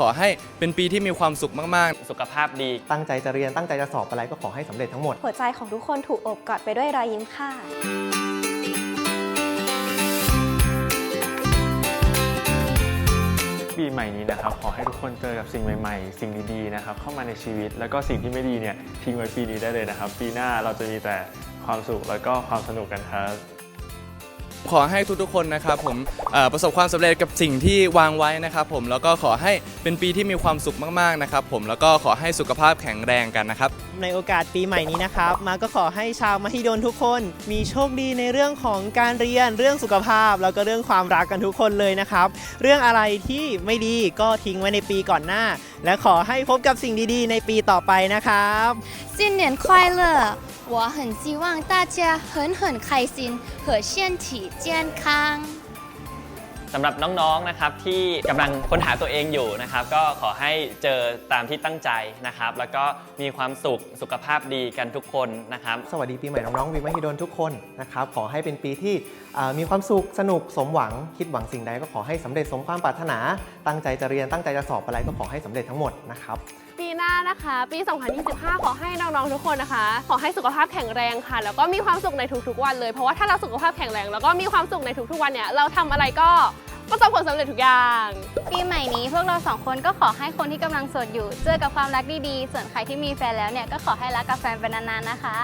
ขอให้เป็นปีที่มีความสุขมาก สุขภาพดี ตั้งใจจะเรียนตั้งใจจะสอบอะไรก็ขอให้สำเร็จทั้งหมด หัวใจของทุกคนถูกโอบกอดไปด้วยรอยยิ้มค่ะ ปีใหม่นี้นะครับ ขอให้ทุกคนเจอกับสิ่งใหม่ๆ สิ่งดีๆนะครับ เข้ามาในชีวิต แล้วก็สิ่งที่ไม่ดีเนี่ยทิ้งไว้ปีนี้ได้เลยนะครับ ปีหน้าเราจะมีแต่ความสุขแล้วก็ความสนุกกันครับๆ ขอให้ทุกๆคนนะครับผมเอ่อประสบความสำเร็จกับสิ่งที่วางไว้นะครับผมแล้วก็ขอให้เป็นปีที่มีความสุขมากๆนะครับผมแล้วก็ขอให้สุขภาพแข็งแรงกันนะครับ ในโอกาสปีใหม่นี้นะครับ มาก็ขอให้ชาวมหิดลทุกคน มีโชคดีในเรื่องของการเรียนเรื่องสุขภาพ แล้วก็เรื่องความรักกันทุกคนเลยนะครับ เรื่องอะไรที่ไม่ดีก็ทิ้งไว้ในปีก่อนหน้า และขอให้พบกับสิ่งดีๆ ในปีต่อไปนะครับ 新年快乐！ 我很希望大家很很开心和身体健康。 สำหรับน้องๆ นะครับที่กำลังค้นหาตัวเองอยู่นะครับ ก็ขอให้เจอตามที่ตั้งใจนะครับ แล้วก็มีความสุขสุขภาพดีกันทุกคนนะครับ สวัสดีปีใหม่น้องๆวิมหิดลทุกคนนะครับขอให้เป็นปีที่อ่ามีความสุขสนุกสมหวัง คิดหวังสิ่งใดก็ขอให้สำเร็จสมความปรารถนา ตั้งใจจะเรียนตั้งใจจะสอบอะไรก็ขอให้สำเร็จทั้งหมดนะครับ ปี หน้านะคะ ปี 2025 ขอให้น้องๆทุกคนนะคะ ขอให้สุขภาพแข็งแรงค่ะ แล้วก็มีความสุขในทุกๆวันเลย เพราะว่าถ้าเราสุขภาพแข็งแรง แล้วก็มีความสุขในทุกๆวันเนี่ย เราทำอะไรก็ประสบผลสำเร็จทุกอย่าง ปีใหม่นี้พวกเราสองคนก็ขอให้คนที่กำลังโสดอยู่ เจอกับความรักดีๆ ส่วนใครที่มีแฟนแล้วเนี่ยก็ขอให้รักกับแฟนไปนานๆนะคะ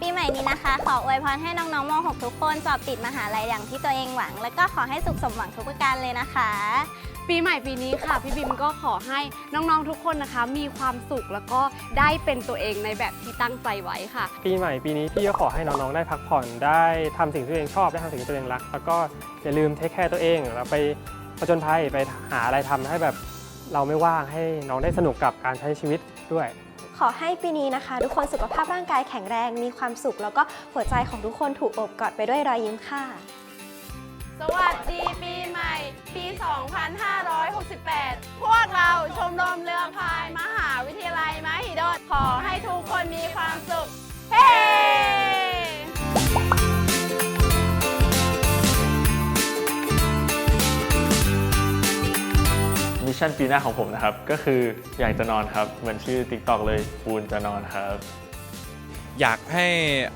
ปีใหม่นี้นะคะ ขออวยพรให้น้องๆม .6 ทุกคนสอบติดมหาลัยอย่างที่ตัวเองหวัง แล้วก็ขอให้สุขสมหวังทุกประการเลยนะคะ ปีใหม่ปีนี้ค่ะ พี่บิมก็ขอให้น้องๆทุกคนนะคะ มีความสุขแล้วก็ได้เป็นตัวเองในแบบที่ตั้งใจไว้ค่ะ ปีใหม่ปีนี้พี่ก็ขอให้น้องๆได้พักผ่อนได้ทำสิ่งที่ตัวเองชอบได้ทำสิ่งที่ตัวเองรัก แล้วก็อย่าลืมเทคแคร์ตัวเองแล้วไปผจญภัยไปหาอะไรทำให้แบบเราไม่ว่างให้น้องได้สนุกกับการใช้ชีวิตด้วย ขอให้ปีนี้นะคะ ทุกคนสุขภาพร่างกายแข็งแรง มีความสุข แล้วก็หัวใจของทุกคนถูกอบกอดไปด้วยรอยยิ้มค่ะ สวัสดีปีใหม่ ปี 2568 พวกเราชมรมเรือพาย มหาวิทยาลัยมหิดลขอให้ทุกคนมีความสุข ชั่นปีหน้าของผมนะครับ ก็คืออยากจะนอนครับ เหมือนชื่อ TikTok เลยปูนจะนอนครับ อยากให้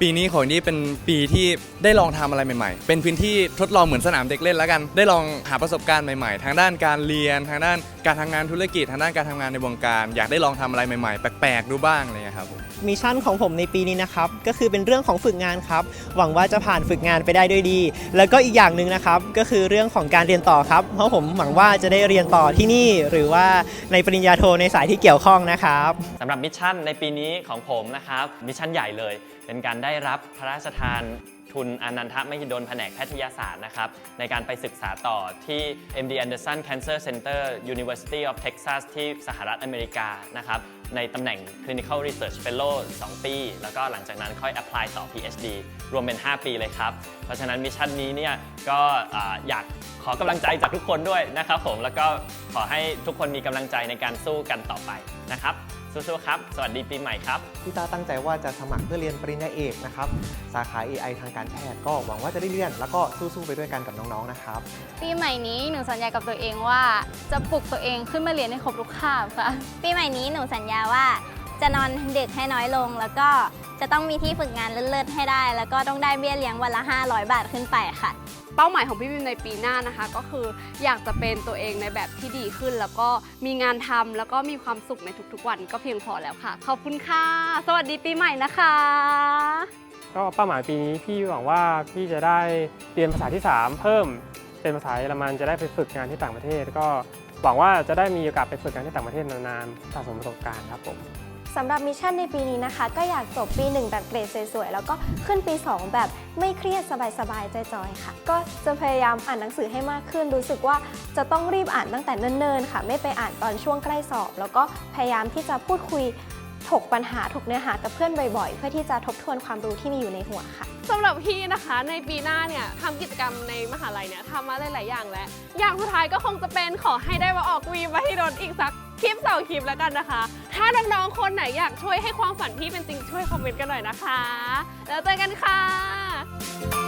ปีนี้ของนี่เป็นปีที่ได้ลองทำอะไรใหม่ๆ เป็นพื้นที่ทดลองเหมือนสนามเด็กเล่นแล้วกัน ได้ลองหาประสบการณ์ใหม่ๆ ทางด้านการเรียน ทางด้านการทำงานธุรกิจ ทางด้านการทำงานในวงการ อยากได้ลองทำอะไรใหม่ๆ แปลกๆ ดูบ้างอะไรอย่างเลยครับผม มิชชั่นของผมในปีนี้นะครับ ก็คือเป็นเรื่องของฝึกงานครับ หวังว่าจะผ่านฝึกงานไปได้ด้วยดี แล้วก็อีกอย่างหนึ่งนะครับ ก็คือเรื่องของการเรียนต่อครับ เพราะผมหวังว่าจะได้เรียนต่อที่นี่ หรือว่าในปริญญาโทในสายที่เกี่ยวข้องนะครับสำหรับมิชชั่นในปีนี้ของผมนะครับมิชชั่นใหญ่เลย เป็นการได้รับพระราชทานทุนอนันทมหิดลแผนกแพทยศาสตร์นะครับ ในการไปศึกษาต่อที่ MD Anderson Cancer Center University of Texas ที่สหรัฐอเมริกานะครับ ในตำแหน่ง Clinical Research Fellow 2 ปี แล้วก็หลังจากนั้นค่อย apply ต่อ PhD รวมเป็น 5 ปีเลยครับ เพราะฉะนั้นมิชชั่นนี้เนี่ยก็อ่าอยากขอกำลังใจจากทุกคนด้วยนะครับผมแล้วก็ขอให้ทุกคนมีกำลังใจในการสู้กันต่อไปนะครับ สู้ๆครับ สวัสดีปีใหม่ครับ พี่ตาตั้งใจว่าจะสมัครเพื่อเรียนปริญญาเอกนะครับ สาขา AI ทางการแพทย์ก็หวังว่าจะได้เรียน แล้วก็สู้ๆไปด้วยกันกับน้องๆนะครับ ปีใหม่นี้หนูสัญญากับตัวเองว่า จะปลุกตัวเองขึ้นมาเรียนให้ครบทุกคาบค่ะ ปีใหม่นี้หนูสัญญาว่า จะนอนดึกให้น้อยลง แล้วก็จะต้องมีที่ฝึกงานเลิศๆให้ได้ แล้วก็ต้องได้เบี้ยเลี้ยงวันละ 500 บาทขึ้นไปค่ะ เป้าหมายของพี่บิมในปีหน้านะคะ ก็คืออยากจะเป็นตัวเองในแบบที่ดีขึ้น แล้วก็มีงานทำแล้วก็มีความสุขในทุกๆวันก็เพียงพอแล้วค่ะ ขอบคุณค่ะ สวัสดีปีใหม่นะคะ ก็เป้าหมายปีนี้พี่หวังว่าพี่จะได้เรียนภาษาที่ 3 เพิ่มเป็นภาษาเยอรมันจะได้ไปฝึกงานที่ต่างประเทศ ก็หวังว่าจะได้มีโอกาสไปฝึกงานที่ต่างประเทศนานๆสะสมประสบการณ์ครับผม สำหรับมิชชั่นในปีนี้นะคะ ก็อยากจบปี 1 แบบเกรดสวยๆ แล้วก็ขึ้นปี 2 แบบไม่เครียดสบายๆ ใจอยๆค่ะ ก็จะพยายามอ่านหนังสือให้มากขึ้น รู้สึกว่าจะต้องรีบอ่านตั้งแต่เนิ่นๆ ค่ะ ไม่ไปอ่านตอนช่วงใกล้สอบ แล้วก็พยายามที่จะพูดคุยถกปัญหาถกเนื้อหากับเพื่อนบ่อยๆ เพื่อที่จะทบทวนความรู้ที่มีอยู่ในหัวค่ะสำหรับพี่นะคะในปีหน้าเนี่ยทำกิจกรรมในมหาลัยเนี่ยทำมาหลายๆอย่างแล้ว อย่างสุดท้ายก็คงจะเป็นขอให้ได้มาออกวีมาที่รถอีกสัก คลิปสองคลิปแล้วกันนะคะ ถ้าน้องๆคนไหนอยากช่วยให้ความฝันพี่เป็นจริงช่วยคอมเมนต์กันหน่อยนะคะ แล้วเจอกันค่ะ